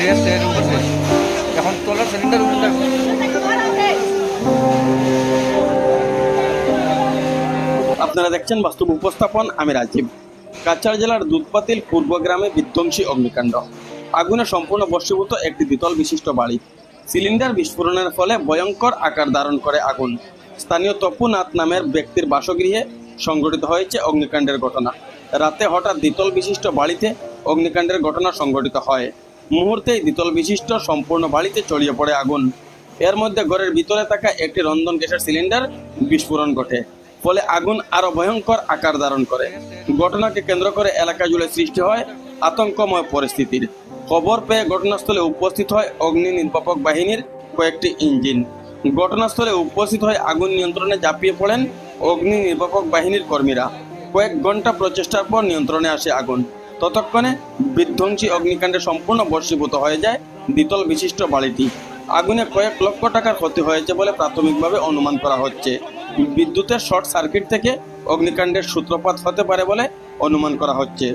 Yes, yes, yes. আপনারা দেখছেন বাস্তব উপস্থাপন, আমি রাজীব। কাছাড় জেলার দুধপাতিল পূর্ব গ্রামে বিধ্বংসী অগ্নিকাণ্ড। আগুনে সম্পূর্ণ বস্মীভূত একটি দ্বিতল বিশিষ্ট বাড়ি। সিলিন্ডার বিস্ফোরণের ফলে ভয়ঙ্কর আকার ধারণ করে আগুন। স্থানীয় তপু নাথ নামের ব্যক্তির বাসগৃহে সংঘটিত হয়েছে অগ্নিকাণ্ডের ঘটনা। রাতে হঠাৎ দ্বিতল বিশিষ্ট বাড়িতে অগ্নিকাণ্ডের ঘটনা সংঘটিত হয়। মুহূর্তেই দ্বিতল বিশিষ্ট সম্পূর্ণ বাড়িতে ছড়িয়ে পড়ে আগুন। এর মধ্যে ঘরের ভিতরে থাকা একটি রন্ধন গ্যাসের সিলিন্ডার বিস্ফোরণ ঘটে। ফলে আগুন আরও ভয়ঙ্কর আকার ধারণ করে। ঘটনাকে কেন্দ্র করে এলাকা জুড়ে সৃষ্টি হয় আতঙ্কময় পরিস্থিতির। খবর পেয়ে ঘটনাস্থলে উপস্থিত হয় অগ্নি নির্বাপক বাহিনীর কয়েকটি ইঞ্জিন। ঘটনাস্থলে উপস্থিত হয় আগুন নিয়ন্ত্রণে ঝাঁপিয়ে পড়েন অগ্নি নির্বাপক বাহিনীর কর্মীরা। কয়েক ঘণ্টা প্রচেষ্টার পর নিয়ন্ত্রণে আসে আগুন। ততক্ষণে বিধ্বংসী অগ্নিকাণ্ডে সম্পূর্ণ বর্ষীভূত হয়ে যায় দ্বিতল বিশিষ্ট বাড়িটি আগুনে কয়েক লক্ষ টাকার ক্ষতি হয়েছে বলে প্রাথমিকভাবে অনুমান করা হচ্ছে বিদ্যুতের শর্ট সার্কিট থেকে অগ্নিকাণ্ডের সূত্রপাত হতে পারে বলে অনুমান করা হচ্ছে